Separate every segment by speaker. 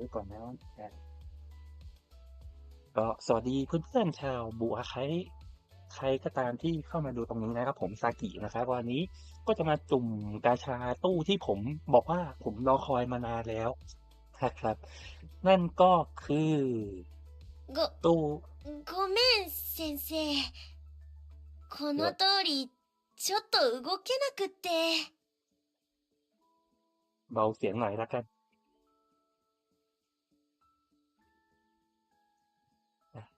Speaker 1: ว้ก่อนนะอ่ะก็สวัสดีเพื่อนๆชาวบุอาไคใครก็ตามที่เข้ามาดูตรงนี้นะครับ ผมซากินะครับวันนี้ก็จะมาจุ่มกาชาตู้ที่ผมบอกว่าผมรอคอยมานานแล้วนะครับ นั่นก็คือ
Speaker 2: ご、
Speaker 1: ตู้
Speaker 2: ごめん、先生。この通り、ちょっと動けなくって。
Speaker 1: เบาเสียงหน่อยแล้วกัน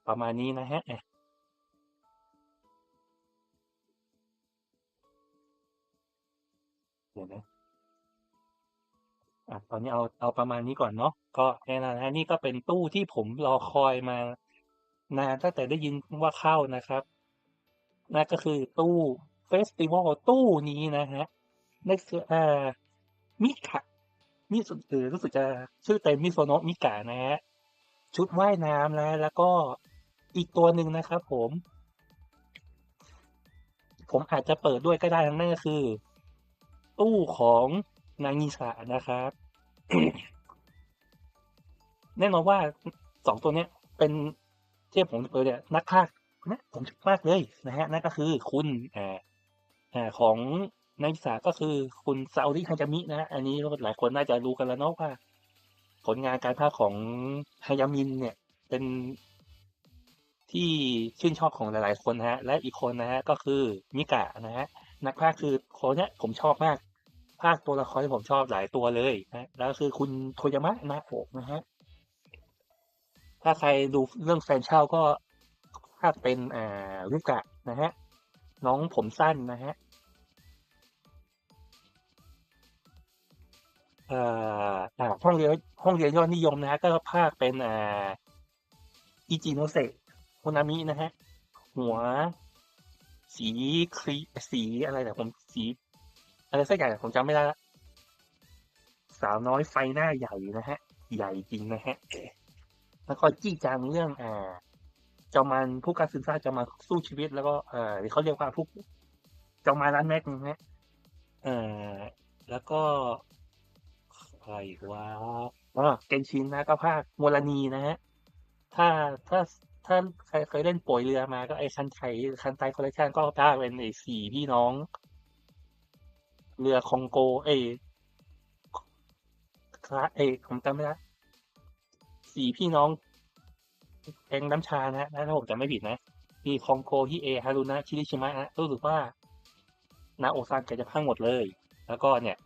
Speaker 1: ประมาณนี้นะฮะเดี๋ยวนะอะตอนนี้เอาเอาประมาณนี้ก่อนเนาะก็แน่นอนฮะนี่ก็เป็นตู้ที่ผมรอคอยมานานตั้งแต่ได้ยินว่าเข้านะครับนั่นก็คือตู้เฟสติวัลตู้นี้นะฮะนั่นคืออ่ามิกะมิสุเออรู้สึกจะชื่อเต็มมิโซโนะมิกะนะฮะชุดว่ายน้ำนะแล้วก็ อีกตัวหนึ่งนะครับผม ผมอาจจะเปิดด้วยก็ได้นั่นก็คือ ตู้ของนางิสะนะครับ แน่นอนว่าสองตัวเนี้ย เป็นที่ผมเปิดเนี่ยนักพากย์นะผมชอบมากเลยนะฮะนั่นก็คือคุณอ่าอ่าของนักศึกษาก็คือคุณซาอุริฮายามินะ อันนี้หลายคนน่าจะรู้กันแล้วเนาะว่า ผลงานการพากของฮายามินเนี่ย เป็น ที่ชื่นชอบของหลาย ๆ คนนะฮะ และอีกคนนะฮะก็คือมิกะนะฮะนักพากคือคนเนี้ยผมชอบมาก ภาคตัวละครที่ผมชอบหลายตัวเลยนะแล้วคือคุณโทยามะนะโอะนะฮะถ้าใครดูเรื่องแฟนเช่าก็ภาคเป็นอ่ารุกะนะฮะน้องผมสั้นนะฮะเอ่อห้องเรียนห้องเรียนยอดนิยมนะฮะก็ภาคเป็นอ่าอิจิโนเซะ โคนามินะฮะ หัว สีครีสีอะไรนะผมสีอะไรสักอย่างผมจำไม่ได้ละสาวน้อยไฟหน้าใหญ่นะฮะ ใหญ่จริงนะฮะ แล้วก็จี้จังเรื่องอ่าจ้ามันผู้การศึกษาจะมาสู้ชีวิตแล้วก็เอ่อเขาเรียกว่าผู้จ้ามาร้านแม็กนะฮะเอ่อแล้วก็ใครว่าอ๋อเกนชินนะก็ภาคโมรานีนะฮะถ้าถ้า ถ้าใครเคยเล่นป่วยเรือมาก็ไอ้คันไทยคันไทยคอลเลคชันก็ภาเป็นไอ้สี่พี่น้อง เรือคองโก เอ้คลาเอ้ผมจำไม่ได้สี่พี่น้องแองน้ำชานะฮะถ้าผมจำไม่ผิดนะมีคองโกฮิเอฮารุนะชิริชิมะนะรู้สึกว่านาโอซานแกจะพังหมดเลย แล้วก็เนี่ย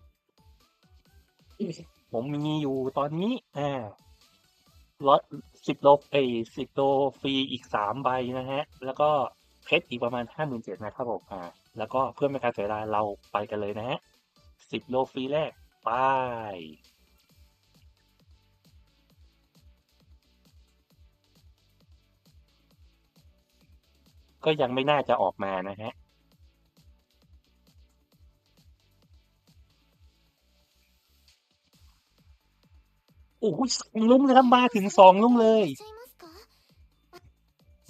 Speaker 1: ผมมีอยู่ตอนนี้อ่า ร้อยสิบโลเอ้สิบโลฟรีอีกสามใบนะฮะ แล้วก็เพชรอีกประมาณห้าหมื่นเจ็ดนะครับผมอ่าแล้วก็เพื่อไม่ให้การเสียเวลาเราไปกันเลยนะฮะสิบโลฟรีแรก ไปก็ยังไม่น่าจะออกมานะฮะ โอ้ยสองลุ้มเลยครับมาถึงสองลุ้มเลย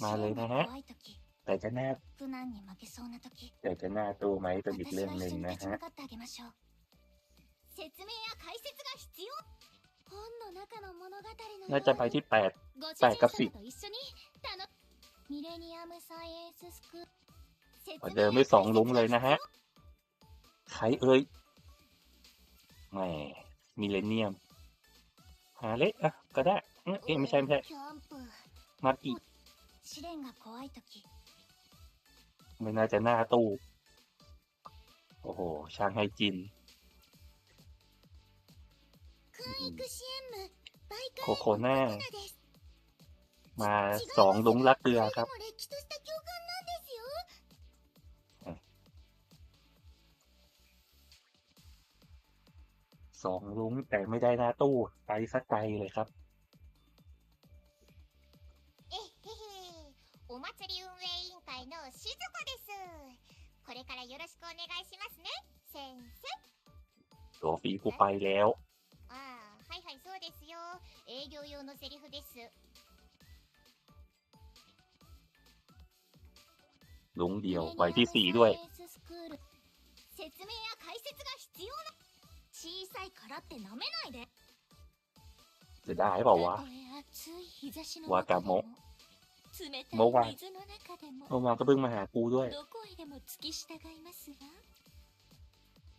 Speaker 1: มาเลยนะฮะแต่จะ
Speaker 2: แน้
Speaker 1: แต่จะหน้าตัวไหมเป็นอีกเรื่องหนึ่งนะฮะน่าจะไปที่แปดแปดกับสิบเดิมไม่สองลุ้มเลยนะฮะใครเอ้ยแหมมิเลเนียม หาเลยอะก็ได้เอ๊ะไม่ใช่ไม่ใช่มากิไม่น่าจะหน้าตู้ โอ้โห ช่างไฮจินโคโคน่มาสองลุงรักเกลือครับ สองลุงแต่ไม่ได้หน้าตู้ ไปสักไกลเลยครับ
Speaker 2: えへへお祭り運営委員会のしずこですこれからよろしくお願いしますね先生
Speaker 1: ตัวฟรีกูไปแล้ว
Speaker 2: ああはいはいそうですよ営業用のセリフです
Speaker 1: ลุงเดียวไว้ที่สี่ด้วย
Speaker 2: さいからって舐めないで
Speaker 1: จะได้เปล่าวะ
Speaker 2: たとえ暑い日差しの
Speaker 1: わがも
Speaker 2: 中でも冷た
Speaker 1: もわ
Speaker 2: い水の中でも
Speaker 1: เมื่อวานก็เพิ่งมาหากูด้วย
Speaker 2: どこへでも付き従いますわ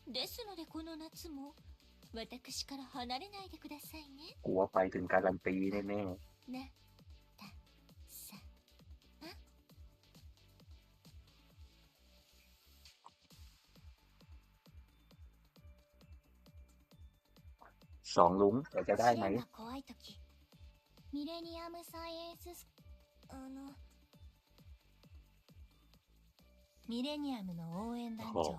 Speaker 2: ですのでこの夏も私から離れないでくださいね
Speaker 1: กูว่าไปถึงการันตีแน่
Speaker 2: なた
Speaker 1: สองลุงแต่จะได้ไหม
Speaker 2: 試練が怖い時ミレニアムサイエンススあのミレニアムの応援団
Speaker 1: โอ้โห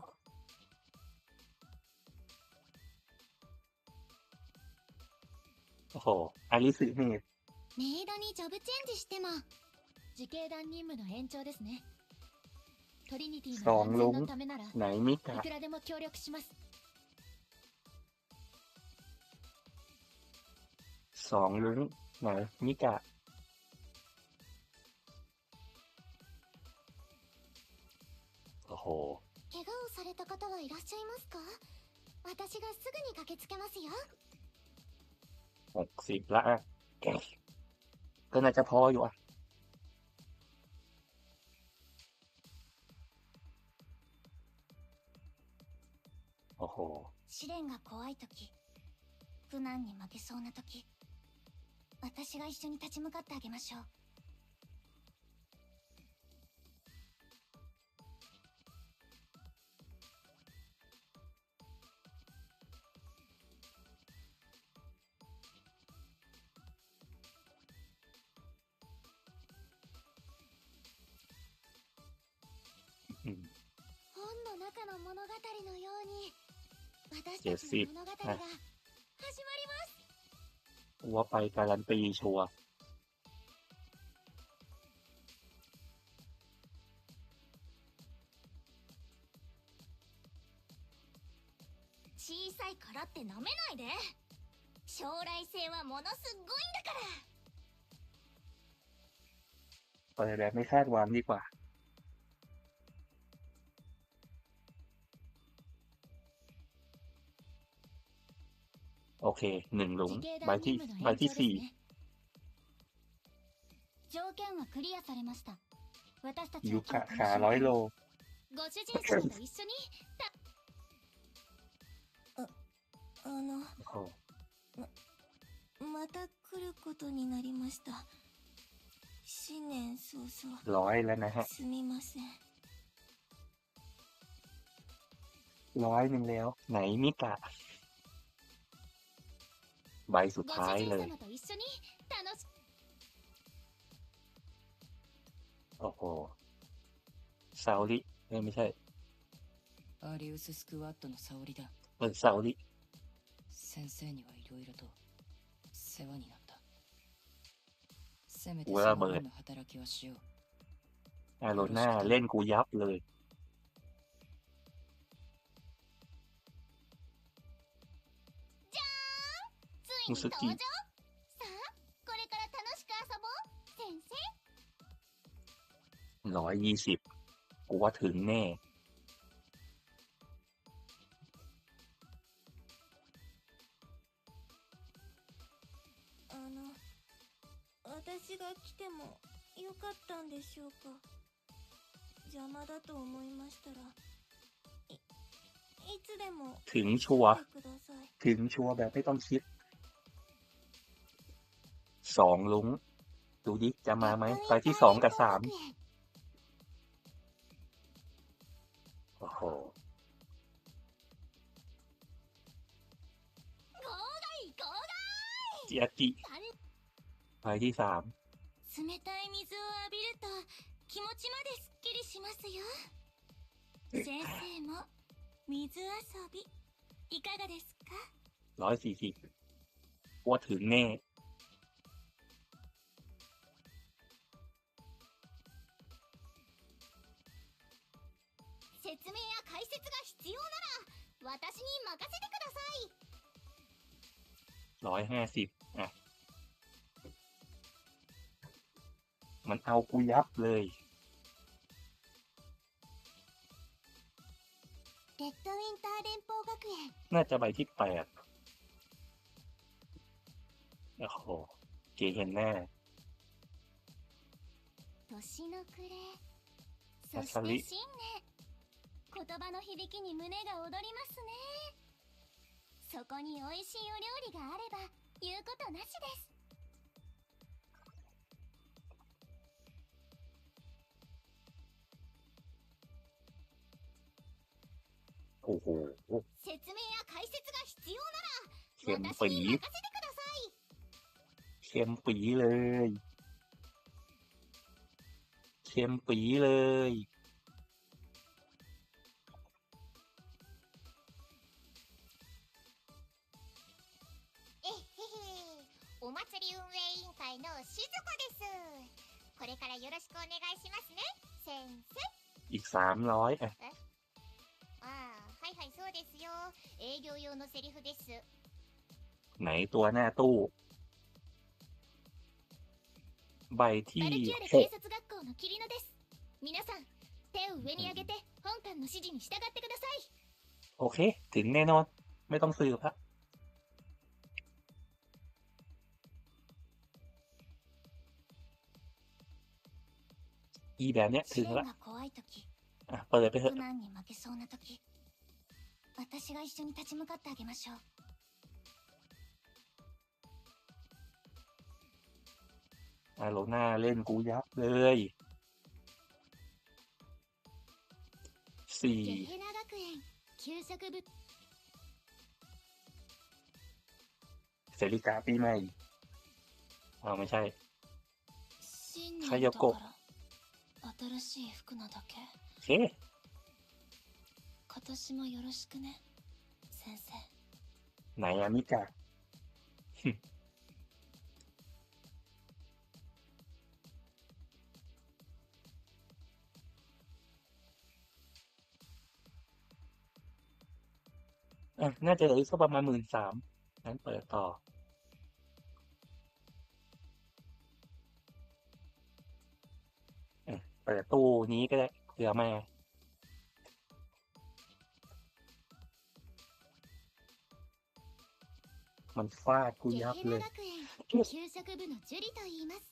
Speaker 2: 長
Speaker 1: โอ้โหอาริสึเมด
Speaker 2: メイドにジョブチェンジしても自警団任務の延長ですねトリニティ
Speaker 1: ส
Speaker 2: の
Speaker 1: อง
Speaker 2: 安
Speaker 1: ลุ
Speaker 2: 全
Speaker 1: ง
Speaker 2: のためならい
Speaker 1: ไหนมิกะ
Speaker 2: くらでも協力します
Speaker 1: สองลุงไหนมิกะ โอ้โห
Speaker 2: 怪我をされた方はいらっしゃいますか私がすぐに駆けつけますよ
Speaker 1: หกสิบละอ่ะก็น่าจะพออยู่อ่ะ โอ้โห
Speaker 2: 試練が怖い時苦難に負けそうな時 私が一緒に立ち向かってあげましょう。本の中の物語のように私たちの物語が
Speaker 1: ว่าไปการันตีชัวร์
Speaker 2: 小さいからって舐めないで将来性はものすごいんだから
Speaker 1: ไปแล้วไม่คาดหวังดีกว่า โอเค หนึ่งหลุม
Speaker 2: 自警
Speaker 1: ใบ
Speaker 2: 団
Speaker 1: ที่
Speaker 2: 任務の
Speaker 1: ใบ
Speaker 2: 延
Speaker 1: ที่
Speaker 2: 長で
Speaker 1: สี่
Speaker 2: すね条件はクリアされました私たち
Speaker 1: ยู
Speaker 2: は今
Speaker 1: กะ
Speaker 2: 日
Speaker 1: ขาร้อยโล
Speaker 2: ご主人様と一緒にたああの
Speaker 1: โอ้โห
Speaker 2: また来ることになりました新年早々
Speaker 1: ร้อยแล้วนะฮะ
Speaker 2: すみません
Speaker 1: ร้อยหนึ่งแล้ว ไหนมิกะ ใบสุด
Speaker 2: ご
Speaker 1: ท้าย
Speaker 2: 主
Speaker 1: เล
Speaker 2: 人
Speaker 1: ย
Speaker 2: 様と一緒に楽し
Speaker 1: โอ้โหซาลิเอ้ยไม่ใช่
Speaker 3: アリウススクワットの沙織だ
Speaker 1: เออซาลิ
Speaker 3: 先生にはいろいろと世話になったせめて
Speaker 1: う
Speaker 3: その
Speaker 1: わまだ
Speaker 3: 分の働きはしよう
Speaker 1: อาโรน่าเล่นกูยับเลย
Speaker 2: ついに登場さあこれから楽しく遊ぼう先生
Speaker 1: ร้อยยี่สิบกูว่าถึงแน่
Speaker 2: あの私が来てもよかったんでしょうか邪魔だと思いましたらいいつでも
Speaker 1: ถึงชัวร์
Speaker 2: 来てください
Speaker 1: ถึงชัวร์แบบไม่ต้องคิด สองลุงดูดิจะมาไหมไปที่สองกับสามโอ้โหจิอา
Speaker 2: กิ
Speaker 1: ไปที่สามร้อยสี่สิบว่าถึงแน่ ร้อยห้าสิบอ่ะ มันเอากูยับเลย
Speaker 2: レッドウィンター連邦学園
Speaker 1: น่าจะใบที่แปด โอ้โหเก๋เห็นแน่
Speaker 2: 年の暮れ
Speaker 1: あ
Speaker 2: そ
Speaker 1: さり
Speaker 2: して新年言葉の響きに胸が躍りますね そこに美味しいお料理があれば言うことなしです
Speaker 1: โอ้โห
Speaker 2: 説明や解説が必要
Speaker 1: เข็ม
Speaker 2: なら私
Speaker 1: ปี
Speaker 2: に任せてください
Speaker 1: เข็มปีเลย เข็มปีเลย
Speaker 2: からよろしくお願いしますね先生
Speaker 1: อีกสามร้อยอ่ะ
Speaker 2: ああはいはいそうですよ営業用のセリフです
Speaker 1: ไหนตัวหน้าตู้ ใบที่
Speaker 2: バルキューレ
Speaker 1: ห
Speaker 2: 警
Speaker 1: ก
Speaker 2: 察学校のキリノです皆さん手を上に上げて本館の指示に従ってください
Speaker 1: โอเค ถึงแน่นอน ไม่ต้องสืบละ อีแบบเนี้ยถึงละอะเปิดไปเถอะอะหลงหน้าเล่นกูยับเลยสี่เซริกาปีใหม่อ๋อไม่ใช่คา
Speaker 3: ยโกะ 新しい服なだけ
Speaker 1: โอเค
Speaker 3: 今年もよろしくね先生
Speaker 1: ไหนอะมิกา อ่ะ น่าจะเหลืออีกสักประมาณหมื่นสามงั้นเปิดต่อ ปิดตู้นี้ก็ได้เผื่อมา มันฟาดกู
Speaker 2: ゲ
Speaker 1: ยับ
Speaker 2: ヘ
Speaker 1: เล
Speaker 2: ナ
Speaker 1: ย
Speaker 2: 学園給食部のジュリと言います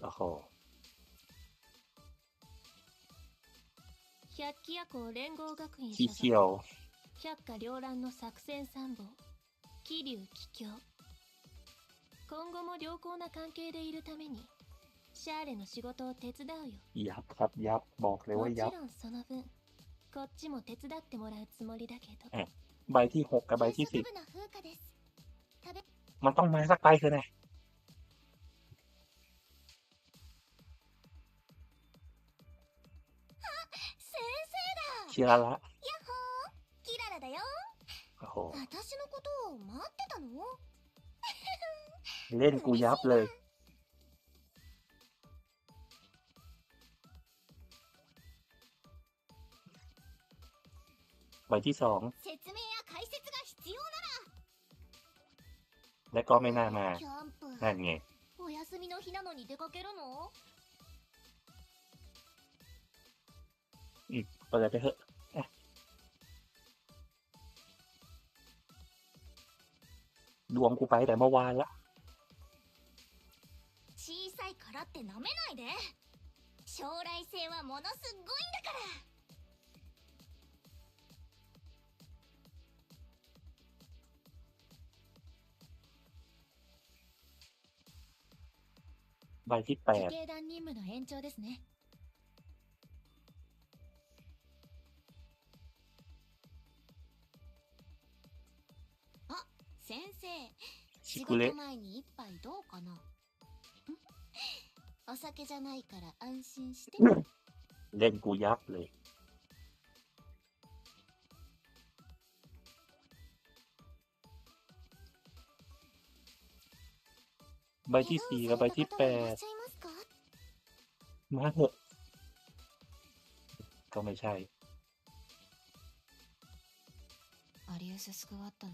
Speaker 1: โอ้โห
Speaker 4: 百鬼夜行連合学院
Speaker 1: ขี้
Speaker 4: 所
Speaker 1: เขี
Speaker 4: 属
Speaker 1: ยว
Speaker 4: 百花繚乱の作戦参謀桐生桔梗 今後も良好な関係でいるためにシャーレの仕事を手伝うよ
Speaker 1: ยับครับ ยับ บอกเลย
Speaker 4: も
Speaker 1: ว่า
Speaker 4: ち
Speaker 1: ยับ
Speaker 4: ろんその分こっちも手伝ってもらうつもりだけど
Speaker 1: えใบที่หกกับใบที่
Speaker 2: 給
Speaker 1: สิบ
Speaker 2: 食部の風花です食べ
Speaker 1: มันต้องมาสักใบคือไง
Speaker 2: 先生
Speaker 1: คิราละ
Speaker 2: キララだよ
Speaker 1: โอ้โห
Speaker 2: 私のことを待ってたの
Speaker 1: เล่นกูยับเลย ใบที่สอง และก็ไม่น่ามา นั่นไง
Speaker 2: อืม
Speaker 1: เไปเถอะดวงกูไปแต่เมื่อวานละ
Speaker 2: からって舐めないで将来性はものすっごいんだから
Speaker 1: ใบที่แปด
Speaker 4: 警団任務の延長ですね
Speaker 2: 先生仕
Speaker 1: ชิคุเละ
Speaker 2: 事前に一杯どうかな お酒じゃないから安心して
Speaker 1: เล่นกูยับเลย ใบที่สี่กับใบที่แปด
Speaker 2: 怪我をされた方はいらっしゃいますか
Speaker 1: มาเถอะ ก็ไม่ใช่
Speaker 3: アリウススクワットの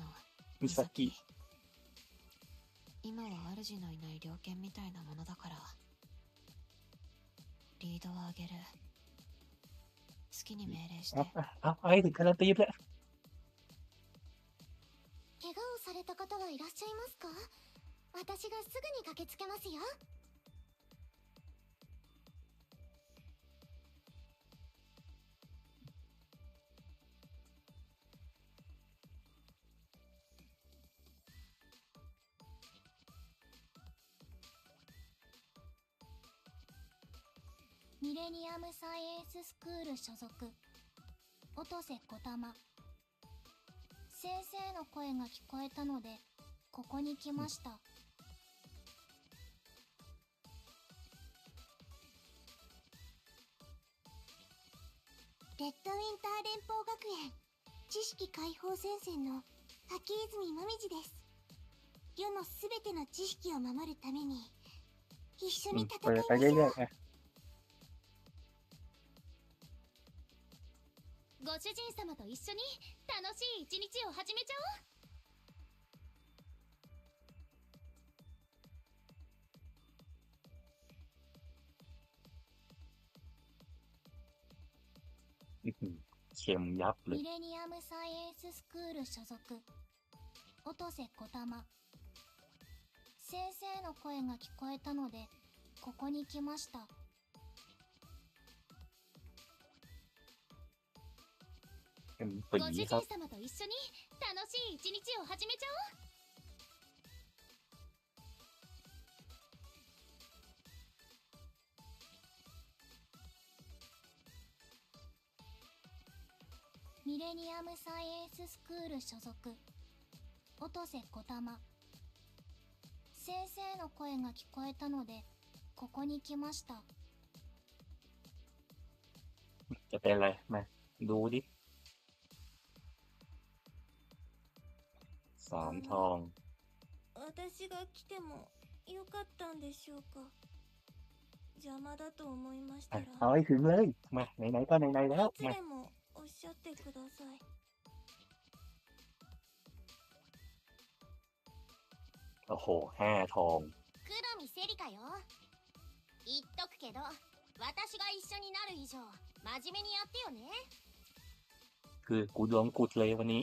Speaker 1: ミサキ
Speaker 3: 今は主のいない猟犬みたいなものだから リードを上げる。好きに命令して。
Speaker 1: あ、あ、あえてからと言え。怪我をされた方はいらっ
Speaker 2: しゃいますか？私がすぐに駆けつけますよ。ミレニアムサイエンススクール所属、音瀬小玉。先生の声が聞こえたので、ここに来ました。レッドウィンター連邦学園、知識解放戦線の滝泉まみじです。世のすべての知識を守るために、一緒に戦いましょう。
Speaker 4: 一緒に楽しい一日を始めちゃおう
Speaker 1: อื้อหือเค็มยับเลย
Speaker 2: ミレニアムサイエンススクール所属音瀬小玉先生の声が聞こえたのでここに来ました
Speaker 4: ご
Speaker 1: ปี
Speaker 4: 主
Speaker 1: ครั
Speaker 4: 人
Speaker 1: บ
Speaker 4: 様と一緒に楽しい一日を始めちゃおう
Speaker 2: ミレニアムサイエンススクール所属音瀬小玉先生の声が聞こえたのでここに来ました
Speaker 1: จะเป็นอะไรมาดูดิ สามทอง
Speaker 2: 私が来てもよかったんでしょうか邪魔だと思いました
Speaker 1: อ่ะ
Speaker 2: ら
Speaker 1: เอาให้ถึงเลย มาไหนๆก็ไหนๆแล้ว
Speaker 2: いつ
Speaker 1: มา
Speaker 2: でもおっしゃってください
Speaker 1: โอ้โหห้าทอง
Speaker 2: 黒見セリかよ言っとくけど私が一緒になる以上真面目にやってよね
Speaker 1: คือกูดวงกุดเลยวันนี้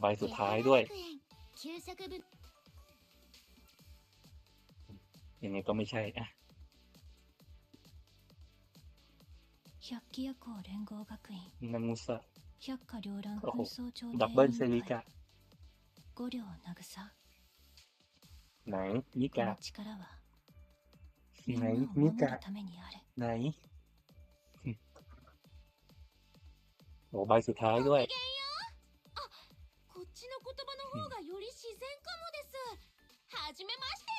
Speaker 1: ใบสุดท้ายด้วย ยังไงก็ไม่ใช่อะนามุสะโอ้
Speaker 3: โห
Speaker 1: ดับเบิลเซริกะไหนนิกะไหนนิกะไหนโอ้ใบสุดท้ายด้วย
Speaker 4: ちの言葉の方がより自然かもですはじめまして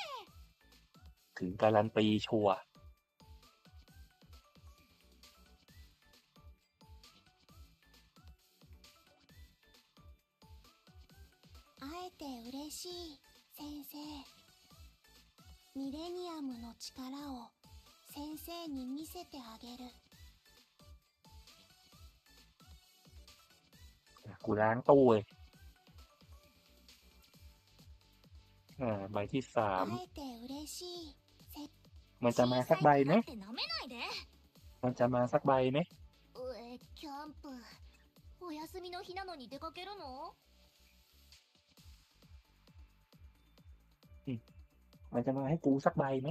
Speaker 1: ถึงการันตีชัวร์
Speaker 2: 会えて嬉しい先生ミレニアムの力を先生に見せてあげる
Speaker 1: อ่ะกูล้างตู้เลย อ่า ใบที่สาม
Speaker 2: 会えて嬉しいせ
Speaker 1: มันจะมาสักใบไหม
Speaker 2: って舐めないで
Speaker 1: มันจะมาสักใบไหม
Speaker 2: えキャンプお休みの日なのに出かけるの
Speaker 1: มันจะมาให้กูสักใบไหม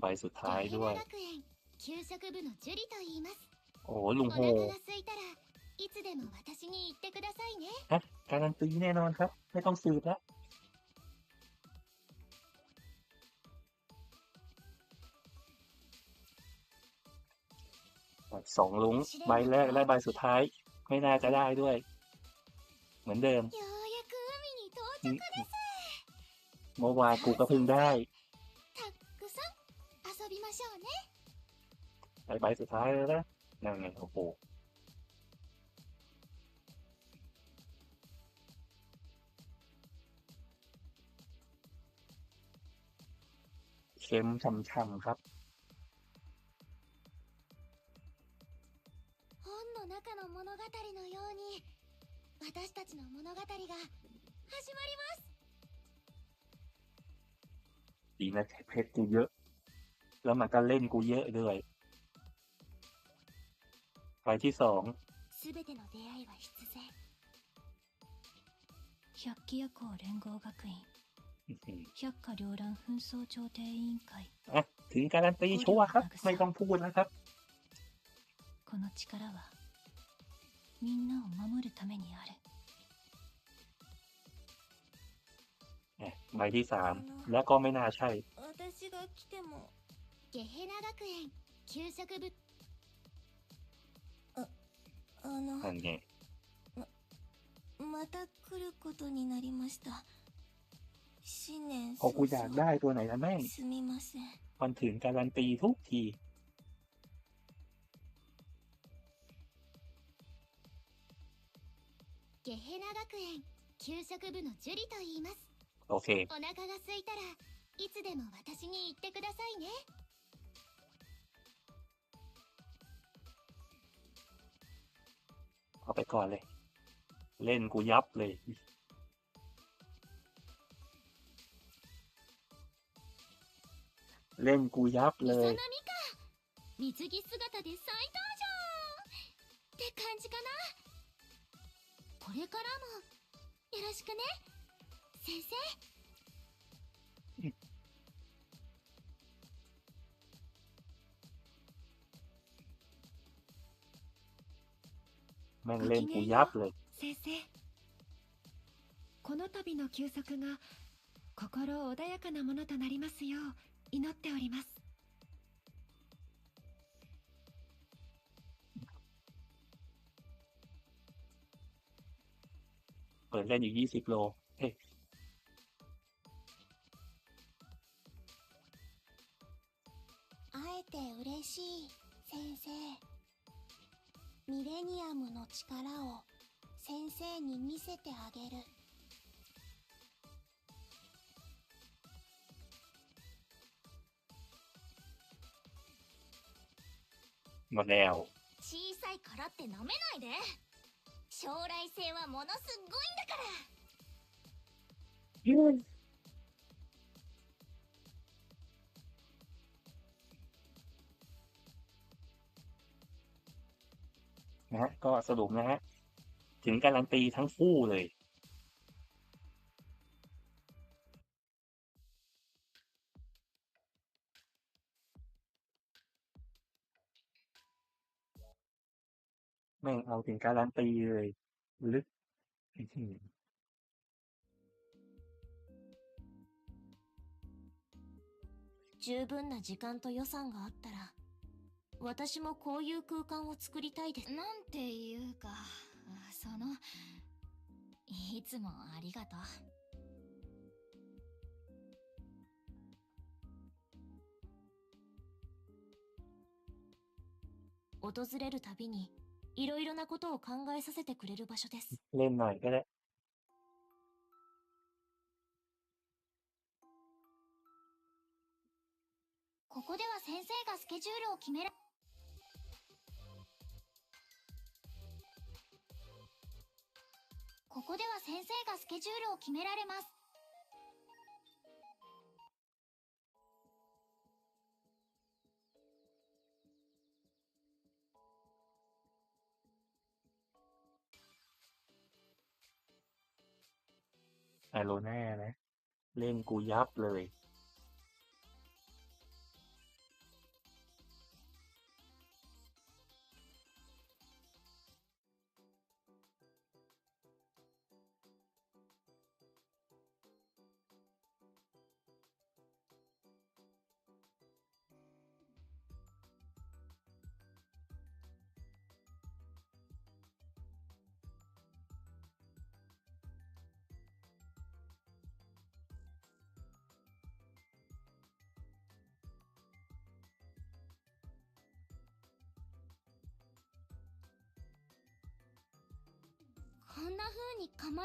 Speaker 1: ใบสุดท้ายด้วย
Speaker 2: 学園給食部のジュリと言います
Speaker 1: โอ้ลุงโฮฮะการันตีแน่นอนครับ ไม่ต้องสืบแล้วสองลุงใบแรกและใบสุดท้าย ไม่น่าจะได้ด้วย เหมือนเดิมเมื่อวานกูก็เพิ่งได้ใบสุดท้ายแลยนะ นั่นไงโอ้โหเค็มช่ำๆครับ
Speaker 2: 本の中の物語のように私たちの物語が始まります
Speaker 1: ดีนะเพชรกูเยอะ แล้วมันก็เล่นกูเยอะด้วย ใบที่สอง
Speaker 2: すべての出会いは必然
Speaker 3: 百鬼夜行連合学院
Speaker 1: อื้อหือ
Speaker 3: 百花繚乱紛争調停委員会
Speaker 1: อ่ะถึงการันตีชัวร์ครับ ไม่ต้องพูดแล้วครับ
Speaker 5: 力はみんなを守るためにある
Speaker 1: อ่ะใบที่สามแล้วก็ไม่น่าใช่
Speaker 6: 私が来ても
Speaker 2: ゲヘナ学園給食部
Speaker 6: あの
Speaker 1: นั่นไง
Speaker 6: また来ることになりました新年
Speaker 1: พอกูอยากได้ตัวไหนนะแม่ง
Speaker 6: すみません
Speaker 1: มันถึงการันตีทุกที
Speaker 2: ゲヘナ学園給食部のジュリと言います
Speaker 1: โอเค
Speaker 2: お腹が空いたらいつでも私に言ってくださいね
Speaker 1: เอาไปก่อนเลย เล่นกูยับเลย เล่นกูยับเล
Speaker 2: 磯波
Speaker 1: ย
Speaker 2: か水着姿で再登場って感じかなこれからもよろしくね先生
Speaker 1: แม่งเล่นกูยับเลย
Speaker 4: 先生この度の休息が心穏やかなものとなりますよう祈っております
Speaker 1: เปิดเล่นอีกยี่สิบโล เฮ้ย
Speaker 6: 会えて嬉しい先生 ミレニアムの力を先生に見せてあげる。
Speaker 1: もうね
Speaker 2: 小さいからってなめないで。将来性はものすごいんだから、うん。
Speaker 1: นะฮะ ก็สรุปนะฮะ ถึงการันตีทั้งคู่เลย แม่งเอาถึงการันตีเลย ลึกอื้อหือ
Speaker 2: 十分な時間と予算があったら 私もこういう空間を作りたいです。
Speaker 5: なんていうか、その、いつもありがとう。
Speaker 2: 訪れるたびに、いろいろなことを考えさせてくれる場所です。
Speaker 1: ね。
Speaker 2: ここでは先生がスケジュールを決めるここでは先生がスケジュールを決められます
Speaker 1: อาโรน่านะ เล่นกูยับเลย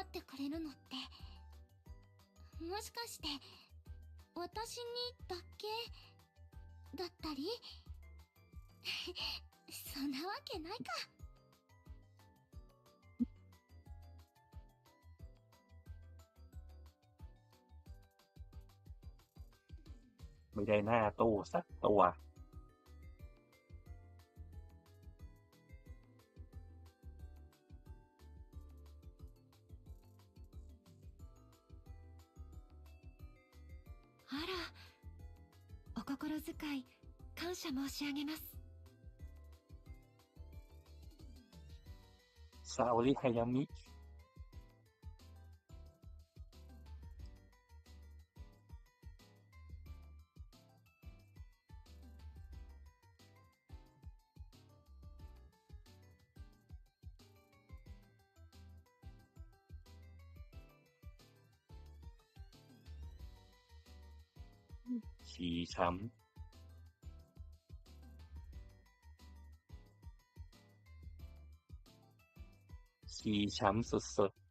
Speaker 2: 風に構ってくれるのってもしかして私にだけだったりそんなわけないか
Speaker 1: ไม่ได้หน้าตู้สักตัว
Speaker 4: 心遣い感謝申し上げます
Speaker 1: さ。沙織はやみ ไฮยามิฉี่ช้ำฉี่ช้ำสุดๆ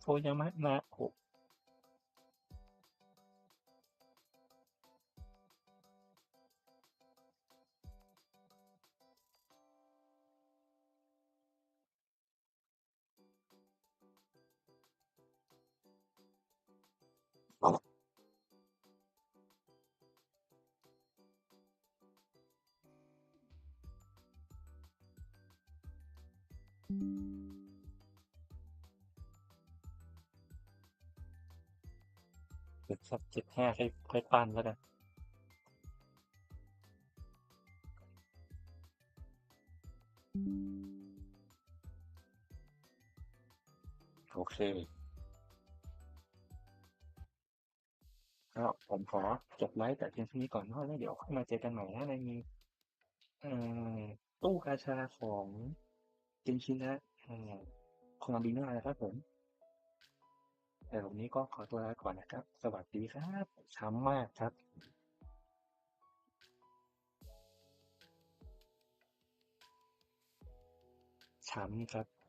Speaker 1: โทยามะนาโอะเดี๋ยวสักเจ็ดห้าค่อยค่อยปั้นแล้วกันโอเคก็ผมขอจบไลฟ์แต่เพียงเท่านี้ก่อนเนาะแล้วเดี๋ยวค่อยมาเจอกันใหม่นะในเอ่อตู้กาชาของ เกนชินะคองอาบิโนะนะครับผม แต่วันนี้ก็ขอตัวลาก่อนนะครับ สวัสดีครับช้ำมากครับช้ำครับ